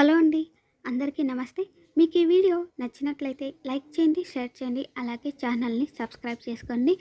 Hello అండి అందరికీ నమస్తే. మీకు ఈ వీడియో నచ్చినట్లయితే లైక్ చేయండి షేర్ చేయండి అలాగే ఛానల్ని సబ్స్క్రైబ్ చేసుకోండి.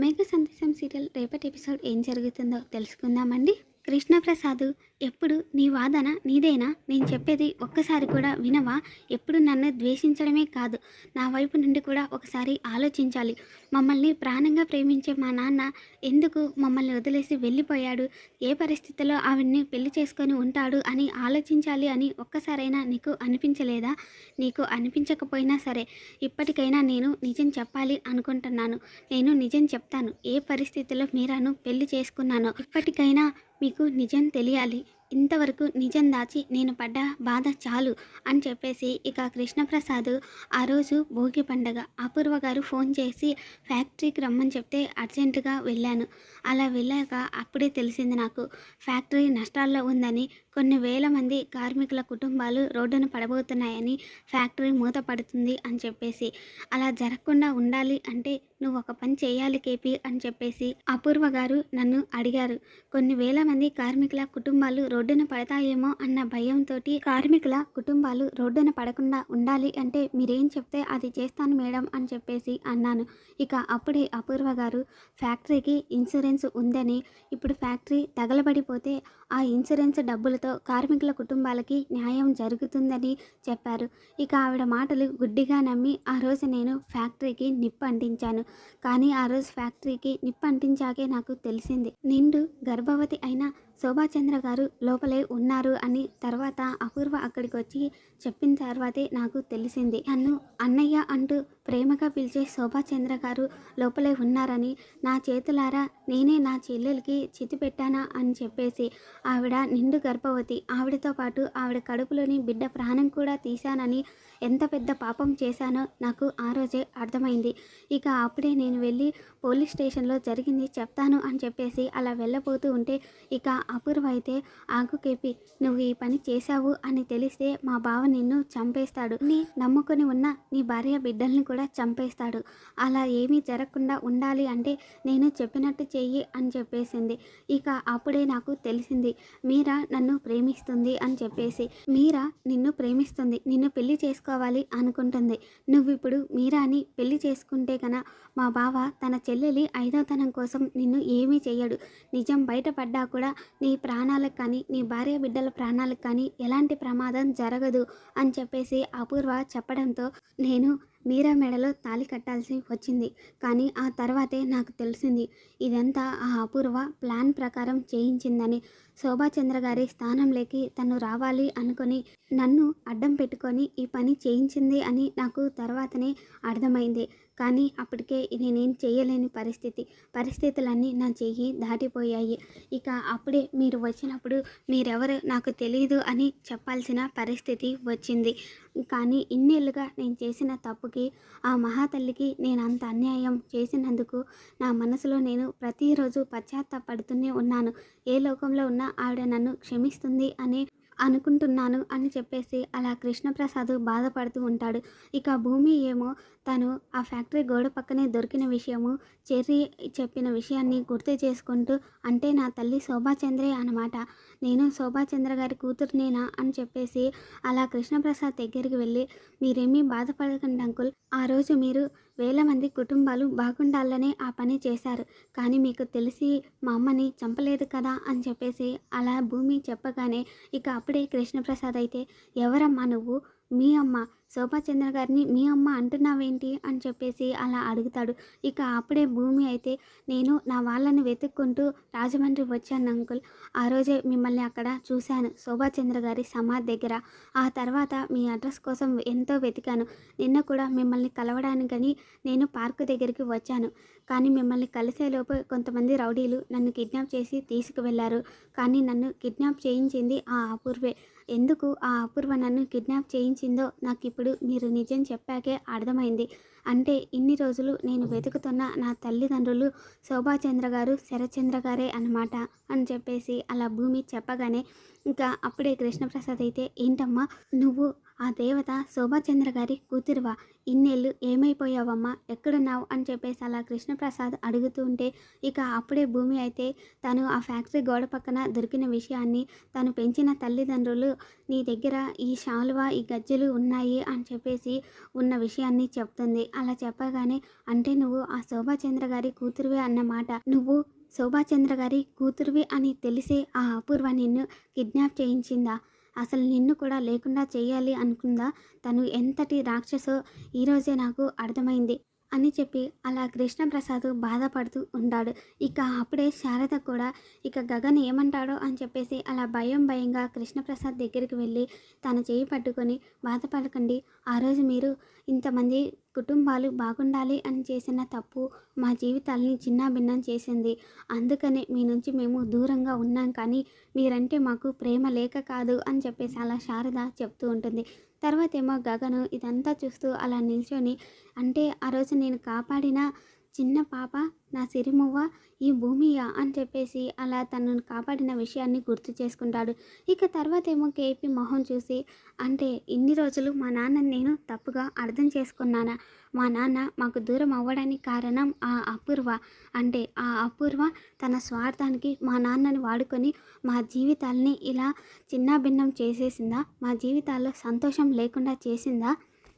మేఘ సందేశం సీరియల్ రేపటి ఎపిసోడ్ ఏం జరుగుతుందో తెలుసుకుందామండి. కృష్ణప్రసాద్ ఎప్పుడు నీ వాదన నీదేనా? నేను చెప్పేది ఒక్కసారి కూడా వినవా? ఎప్పుడు నన్ను ద్వేషించడమే కాదు నా వైపు నుండి కూడా ఒకసారి ఆలోచించాలి. మమ్మల్ని ప్రాణంగా ప్రేమించే మా నాన్న ఎందుకు మమ్మల్ని వదిలేసి వెళ్ళిపోయాడు? ఏ పరిస్థితిలో ఆవిడ్ని పెళ్ళి చేసుకొని ఉంటాడు అని ఆలోచించాలి అని ఒక్కసారైనా నీకు అనిపించలేదా? నీకు అనిపించకపోయినా సరే ఇప్పటికైనా నేను నిజం చెప్పాలి అనుకుంటున్నాను. నేను నిజం చెప్తాను. ఏ పరిస్థితిలో మీరాను పెళ్ళి చేసుకున్నానో ఇప్పటికైనా మీకు నిజం తెలియాలి. ఇంతవరకు నిజం దాచి నేను పడ్డ బాధ చాలు అని చెప్పేసి ఇక కృష్ణప్రసాద్ ఆ రోజు భోగి పండగ. అపూర్వ గారు ఫోన్ చేసి ఫ్యాక్టరీకి రమ్మని చెప్తే అర్జెంటుగా వెళ్ళాను. అలా వెళ్ళాక అప్పుడే తెలిసింది నాకు ఫ్యాక్టరీ నష్టాల్లో ఉందని కొన్ని వేల మంది కార్మికుల కుటుంబాలు రోడ్డున పడబోతున్నాయని ఫ్యాక్టరీ మూతపడుతుంది అని చెప్పేసి. అలా జరగకుండా ఉండాలి అంటే నువ్వు ఒక పని చేయాలి కేపీ అని చెప్పేసి అపూర్వ గారు నన్ను అడిగారు. కొన్ని వేల మంది కార్మికుల కుటుంబాలు రోడ్డున పడతాయేమో అన్న భయంతో కార్మికుల కుటుంబాలు రోడ్డున పడకుండా ఉండాలి అంటే మీరేం చెప్తే అది చేస్తాను మేడం అని చెప్పేసి అన్నాను. ఇక అప్పుడే అపూర్వ గారు ఫ్యాక్టరీకి ఇన్సూరెన్స్ ఉందని ఇప్పుడు ఫ్యాక్టరీ తగలబడిపోతే ఆ ఇన్సూరెన్స్ డబ్బులతో కార్మికుల కుటుంబాలకి న్యాయం జరుగుతుందని చెప్పారు. ఇక ఆవిడ మాటలు గుడ్డిగా నమ్మి ఆ రోజు నేను ఫ్యాక్టరీకి నిప్పు అంటించాను. కానీ ఆ రోజు ఫ్యాక్టరీకి నిప్పు అంటించాకే నాకు తెలిసింది. నిండు గర్భవతి అయిన శోభాచంద్ర గారు లోపలే ఉన్నారు అని తర్వాత అపూర్వ అక్కడికి వచ్చి చెప్పిన తర్వాతే నాకు తెలిసింది. నన్ను అన్నయ్య అంటూ ప్రేమగా పిలిచే శోభాచంద్ర గారు లోపలే ఉన్నారని నా చేతులారా నేనే నా చెల్లెలకి చితి పెట్టానా అని చెప్పేసి ఆవిడ నిండు గర్భవతి. ఆవిడతో పాటు ఆవిడ కడుపులోని బిడ్డ ప్రాణం కూడా తీశానని ఎంత పెద్ద పాపం చేశానో నాకు ఆ రోజే అర్థమైంది. ఇక అప్పుడే నేను వెళ్ళి పోలీస్ స్టేషన్లో జరిగింది చెప్తాను అని చెప్పేసి అలా వెళ్ళబోతూ ఉంటే ఇక అపూర్వ అయితే ఆగు నువ్వు ఈ పని చేశావు అని తెలిస్తే మా బావ నిన్ను చంపేస్తాడు. నీ నమ్ముకొని ఉన్న నీ భార్య బిడ్డల్ని కూడా చంపేస్తాడు. అలా ఏమీ జరగకుండా ఉండాలి అంటే నేను చెప్పినట్టు చెయ్యి అని చెప్పేసింది. ఇక అప్పుడే నాకు తెలిసింది మీరా నన్ను ప్రేమిస్తుంది అని చెప్పేసి మీరా నిన్ను ప్రేమిస్తుంది నిన్ను పెళ్ళి చేసుకోవాలి అనుకుంటుంది. నువ్వు ఇప్పుడు మీరాని పెళ్ళి చేసుకుంటే కన మా బావ తన చెల్లెలి ఐదవతనం కోసం నిన్ను ఏమీ చేయడు నిజం బయటపడ్డా కూడా నీ ప్రాణాలకు కానీ నీ భార్య బిడ్డల ప్రాణాలకు కానీ ఎలాంటి ప్రమాదం జరగదు అని చెప్పేసి అపూర్వ చెప్పడంతో నేను మీరా మెడలో తాళి కట్టాల్సి వచ్చింది. కానీ ఆ తర్వాతే నాకు తెలిసింది ఇదంతా ఆ అపూర్వ ప్లాన్ ప్రకారం చేయించిందని. శోభాచంద్ర గారి స్థానంలోకి తను రావాలి అనుకొని నన్ను అడ్డం పెట్టుకొని ఈ పని చేయించింది అని నాకు తర్వాతనే అర్థమైంది. కానీ అప్పటికే నేనేం చేయలేని పరిస్థితి. పరిస్థితులన్నీ నా చెయ్యి దాటిపోయాయి. ఇక అప్పుడే మీరు వచ్చినప్పుడు మీరెవరు నాకు తెలియదు అని చెప్పాల్సిన పరిస్థితి వచ్చింది. కానీ ఇన్నేళ్ళుగా నేను చేసిన తప్పుకి ఆ మహాతల్లికి నేను అంత అన్యాయం చేసినందుకు నా మనసులో నేను ప్రతిరోజు పశ్చాత్తాపడుతూనే ఉన్నాను. ఏ లోకంలో ఉన్నా ఆవిడ నన్ను క్షమిస్తుంది అనే అనుకుంటున్నాను అని చెప్పేసి అలా కృష్ణప్రసాద్ బాధపడుతూ ఉంటాడు. ఇక భూమి ఏమో తను ఆ ఫ్యాక్టరీ గోడ పక్కనే దొరికిన విషయము చెర్రీ చెప్పిన విషయాన్ని గుర్తు చేసుకుంటూ అంటే నా తల్లి శోభాచంద్రే అనమాట నేను శోభాచంద్ర గారి కూతురునేనా అని చెప్పేసి అలా కృష్ణప్రసాద్ దగ్గరికి వెళ్ళి మీరేమీ బాధపడకండి అంకుల్. ఆ రోజు మీరు వేల మంది కుటుంబాలు బాగుండాలనే ఆ పని చేశారు. కానీ మీకు తెలిసి మా అమ్మని చంపలేదు కదా అని చెప్పేసి అలా భూమి చెప్పగానే ఇక అప్పుడే కృష్ణప్రసాద్ అయితే ఎవరమ్మా నువ్వు? మీ అమ్మ. శోభాచంద్ర గారిని మీ అమ్మ అంటున్నావేంటి? అని చెప్పేసి అలా అడుగుతాడు. ఇక అప్పుడే భూమి అయితే నేను నా వాళ్ళని వెతుక్కుంటూ రాజమండ్రి వచ్చాను అంకుల్. ఆ రోజే మిమ్మల్ని అక్కడ చూశాను. శోభాచంద్ర గారి సమాధి దగ్గర. ఆ తర్వాత మీ అడ్రస్ కోసం ఎంతో వెతికాను. నిన్న కూడా మిమ్మల్ని కలవడానికని నేను పార్కు దగ్గరికి వచ్చాను. కానీ మిమ్మల్ని కలిసేలోపు కొంతమంది రౌడీలు నన్ను కిడ్నాప్ చేసి తీసుకువెళ్ళారు. కానీ నన్ను కిడ్నాప్ చేయించింది ఆ అపూర్వే. ఎందుకు ఆ అపూర్వ నన్ను కిడ్నాప్ చేయించిందో నాకు ఇప్పుడు ఇప్పుడు మీరు నిజం చెప్పాకే అర్థమైంది. అంటే ఇన్ని రోజులు నేను వెతుకుతున్న నా తల్లిదండ్రులు శోభాచంద్ర గారు శరచంద్ర గారే అనమాట అని చెప్పేసి అలా భూమి చెప్పగానే ఇంకా అప్పుడే కృష్ణప్రసాద్ అయితే ఏంటమ్మా నువ్వు ఆ దేవత శోభాచంద్ర గారి కూతురువా? ఇన్నేళ్ళు ఏమైపోయావమ్మా? ఎక్కడున్నావు? అని చెప్పేసి అలా కృష్ణప్రసాద్ అడుగుతూ ఉంటే ఇక అప్పుడే భూమి అయితే తను ఆ ఫ్యాక్టరీ గోడ పక్కన దొరికిన విషయాన్ని తను పెంచిన తల్లిదండ్రులు నీ దగ్గర ఈ శాలువా ఈ గజ్జెలు ఉన్నాయి అని చెప్పేసి ఉన్న విషయాన్ని చెప్తుంది. అలా చెప్పగానే అంటే నువ్వు ఆ శోభాచంద్ర గారి కూతురువే అన్నమాట నువ్వు శోభాచంద్ర గారి కూతురువి అని తెలిసే ఆ అపూర్వ నిన్ను కిడ్నాప్ చేయించిందా? అసలు నిన్ను కూడా లేకుండా చేయాలి అనుకుందా? తను ఎంతటి రాక్షసో ఈరోజే నాకు అర్థమైంది అని చెప్పి అలా కృష్ణప్రసాద్ బాధపడుతూ ఉంటాడు ఇక అప్పుడే శారద కూడా ఇక గగన్ ఏమంటాడో? అని చెప్పేసి అలా భయం భయంగా కృష్ణప్రసాద్ దగ్గరికి వెళ్ళి తన చేయి పట్టుకొని బాధపడకండి. ఆ రోజు మీరు ఇంతమంది కుటుంబాలు బాగుండాలి అని చేసిన తప్పు మా జీవితాల్ని చిన్నాభిన్నం చేసింది. అందుకనే మీ నుంచి మేము దూరంగా ఉన్నాం కానీ మీరంటే మాకు ప్రేమ లేక కాదు అని చెప్పేసి అలా శారద చెప్తూ ఉంటుంది. తర్వాత ఏమో గగను ఇదంతా చూస్తూ అలా నిల్చొని అంటే ఆ రోజు నేను కాపాడిన చిన్న పాప నా సిరిమువ్వ ఈ భూమియా అని చెప్పేసి అలా తనను కాపాడిన విషయాన్ని గుర్తు చేసుకుంటాడు. ఇక తర్వాత ఏమో కేపీ మొహం చూసి అంటే ఇన్ని రోజులు మా నాన్న నేను తప్పుగా అర్థం చేసుకున్నానా? మా నాన్న మాకు దూరం అవ్వడానికి కారణం ఆ అపూర్వ. అంటే ఆ అపూర్వ తన స్వార్థానికి మా నాన్నని వాడుకొని మా జీవితాల్ని ఇలా చిన్నాభిన్నం చేసేసిందా? మా జీవితాల్లో సంతోషం లేకుండా చేసిందా?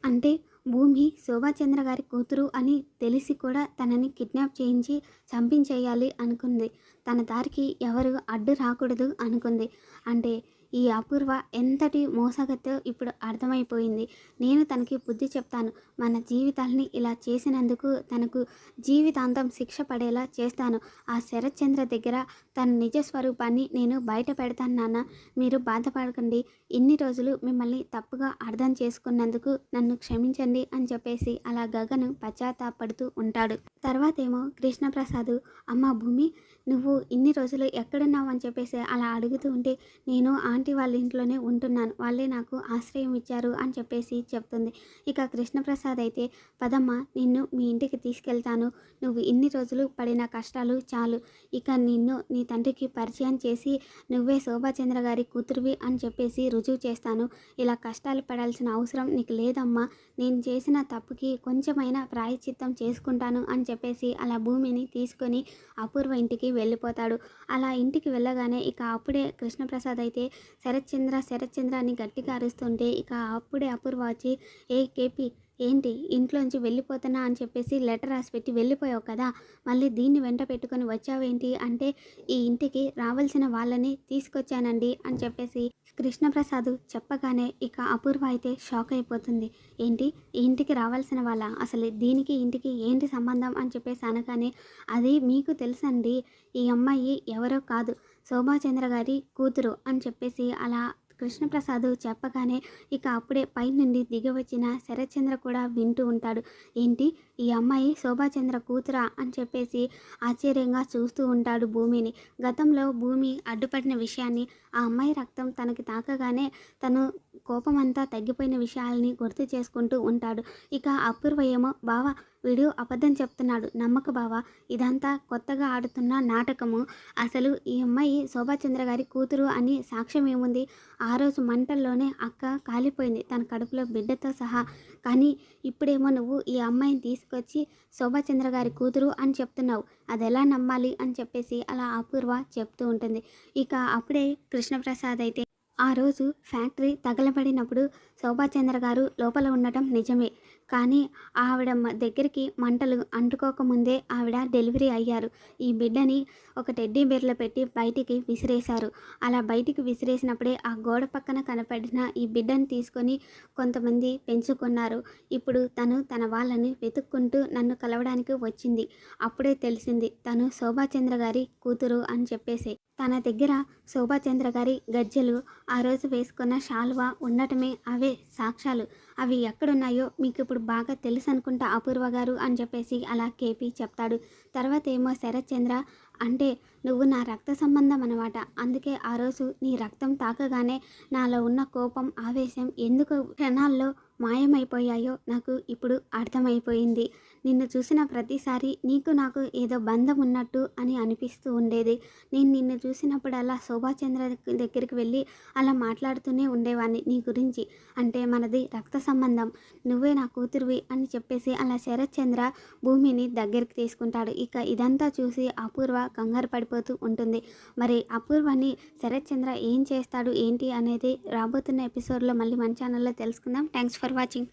అంటే భూమి శోభాచంద్ర గారి కూతురు అని తెలిసి కూడా తనని కిడ్నాప్ చేయించి చంపించేయాలి అనుకుంది. తన దారికి ఎవరు అడ్డు రాకూడదు అనుకుంది. అంటే ఈ అపూర్వ ఎంతటి మోసగతో ఇప్పుడు అర్థమైపోయింది. నేను తనకి బుద్ధి చెప్తాను. మన జీవితాల్ని ఇలా చేసినందుకు తనకు జీవితాంతం శిక్ష పడేలా చేస్తాను. ఆ శరత్చంద్ర దగ్గర తన నిజ స్వరూపాన్ని నేను బయట పెడతాను నాన్న. మీరు బాధపడకండి. ఇన్ని రోజులు మిమ్మల్ని తప్పుగా అర్థం చేసుకున్నందుకు నన్ను క్షమించండి అని చెప్పేసి అలా గగను పశ్చాత్తాపడుతూ ఉంటాడు. తర్వాత ఏమో కృష్ణప్రసాద్ అమ్మ భూమి నువ్వు ఇన్ని రోజులు ఎక్కడున్నావు? అని చెప్పేసి అలా అడుగుతూ ఉంటే నేను ఆంటీ వాళ్ళ ఇంట్లోనే ఉంటున్నాను. వాళ్ళే నాకు ఆశ్రయం ఇచ్చారు అని చెప్పేసి చెప్తుంది. ఇక కృష్ణప్రసాద్ అయితే పదమ్మ నిన్ను మీ ఇంటికి తీసుకెళ్తాను. నువ్వు ఇన్ని రోజులు పడిన కష్టాలు చాలు. ఇక నిన్ను నీ తండ్రికి పరిచయం చేసి నువ్వే శోభాచంద్ర గారి కూతురువి అని చెప్పేసి రుజువు చేస్తాను. ఇలా కష్టాలు పడాల్సిన అవసరం నీకు లేదమ్మా. నేను చేసిన తప్పుకి కొంచెమైనా ప్రాయశ్చిత్తం చేసుకుంటాను అని చెప్పేసి అలా భూమిని తీసుకొని అపూర్వ ఇంటికి వెళ్ళిపోతాడు. అలా ఇంటికి వెళ్ళగానే ఇక అప్పుడే కృష్ణప్రసాద్ అయితే శరత్చంద్ర శరత్చంద్ర అని గట్టిగా అరుస్తుంటే ఇక అప్పుడే అపూర్వ వచ్చి ఏ కేపీ ఏంటి? ఇంట్లోంచి వెళ్ళిపోతున్నా? అని చెప్పేసి లెటర్ రాసి పెట్టి వెళ్ళిపోయావు కదా? మళ్ళీ దీన్ని వెంట పెట్టుకొని వచ్చావేంటి? అంటే ఈ ఇంటికి రావాల్సిన వాళ్ళని తీసుకొచ్చానండి అని చెప్పేసి కృష్ణప్రసాద్ చెప్పగానే ఇక అపూర్వ అయితే షాక్ అయిపోతుంది. ఏంటి? ఈ ఇంటికి రావాల్సిన వాళ్ళ? అసలు దీనికి ఇంటికి ఏంటి సంబంధం? అని చెప్పేసి అనగానే అది మీకు తెలుసండి. ఈ అమ్మాయి ఎవరో కాదు. శోభాచంద్ర గారి కూతురు అని చెప్పేసి అలా కృష్ణప్రసాద్ చెప్పగానే ఇక అప్పుడే పైనుండి దిగి వచ్చిన శరత్చంద్ర కూడా వింటూ ఉంటాడు. ఏంటి? ఈ అమ్మాయి శోభాచంద్ర కూతురా అని చెప్పేసి ఆశ్చర్యంగా చూస్తూ ఉంటాడు భూమిని. గతంలో భూమి అడ్డుపడిన విషయాన్ని ఆ అమ్మాయి రక్తం తనకి తాకగానే తను కోపమంతా తగ్గిపోయిన విషయాల్ని గుర్తు చేసుకుంటూ ఉంటాడు. ఇక అపూర్వ ఏమో బావా వీడు అబద్ధం చెప్తున్నాడు. నమ్మక బావా ఇదంతా కొత్తగా ఆడుతున్న నాటకము. అసలు ఈ అమ్మాయి శోభాచంద్ర గారి కూతురు అని సాక్ష్యం ఏముంది? ఆ రోజు మంటల్లోనే అక్క కాలిపోయింది. తన కడుపులో బిడ్డతో సహా. కానీ ఇప్పుడేమో నువ్వు ఈ అమ్మాయిని తీసి తీసుకొచ్చి శోభాచంద్ర గారి కూతురు అని చెప్తున్నావు. అది ఎలా నమ్మాలి? అని చెప్పేసి అలా అపూర్వ చెప్తూ ఉంటుంది. ఇక అప్పుడే కృష్ణప్రసాద్ అయితే ఆ రోజు ఫ్యాక్టరీ తగలబడినప్పుడు శోభాచంద్ర గారు లోపల ఉండటం నిజమే. కానీ ఆవిడ దగ్గరికి మంటలు అంటుకోకముందే ఆవిడ డెలివరీ అయ్యారు. ఈ బిడ్డని ఒక టెడ్డీ బేర్లో పెట్టి బయటికి విసిరేశారు. అలా బయటికి విసిరేసినప్పుడే ఆ గోడ పక్కన కనపడిన ఈ బిడ్డని తీసుకొని కొంతమంది పెంచుకున్నారు. ఇప్పుడు తను తన వాళ్ళని వెతుక్కుంటూ నన్ను కలవడానికి వచ్చింది. అప్పుడే తెలిసింది తను శోభాచంద్ర గారి కూతురు అని చెప్పేసి తన దగ్గర శోభాచంద్ర గారి గజ్జెలు ఆ రోజు వేసుకున్న శాలువా ఉండటమే అవే సాక్ష్యాలు. అవి ఎక్కడున్నాయో మీకు ఇప్పుడు బాగా తెలుసు అనుకుంటా అపూర్వ గారు అని చెప్పేసి అలా కేపీ చెప్తాడు. తర్వాత ఏమో శరత్చంద్ర అంటే నువ్వు నా రక్త సంబంధం అనమాట అందుకే ఆ రోజు నీ రక్తం తాకగానే నాలో ఉన్న కోపం ఆవేశం ఎందుకు క్షణాల్లో మాయమైపోయాయో నాకు ఇప్పుడు అర్థమైపోయింది. నిన్ను చూసిన ప్రతిసారి నీకు నాకు ఏదో బంధం ఉన్నట్టు అని అనిపిస్తూ ఉండేది. నేను నిన్ను చూసినప్పుడల్లా శోభాచంద్ర దగ్గరికి వెళ్ళి అలా మాట్లాడుతూనే ఉండేవాడిని నీ గురించి. అంటే మనది రక్త సంబంధం. నువ్వే నా కూతురువి అని చెప్పేసి అలా శరత్చంద్ర భూమిని దగ్గరికి తీసుకుంటాడు. ఇక ఇదంతా చూసి అపూర్వ కంగారు పడిపోతూ ఉంటుంది. మరి అపూర్వని శరత్చంద్ర ఏం చేస్తాడు ఏంటి అనేది రాబోతున్న ఎపిసోడ్లో మళ్ళీ మన ఛానల్లో తెలుసుకుందాం. Thanks for watching.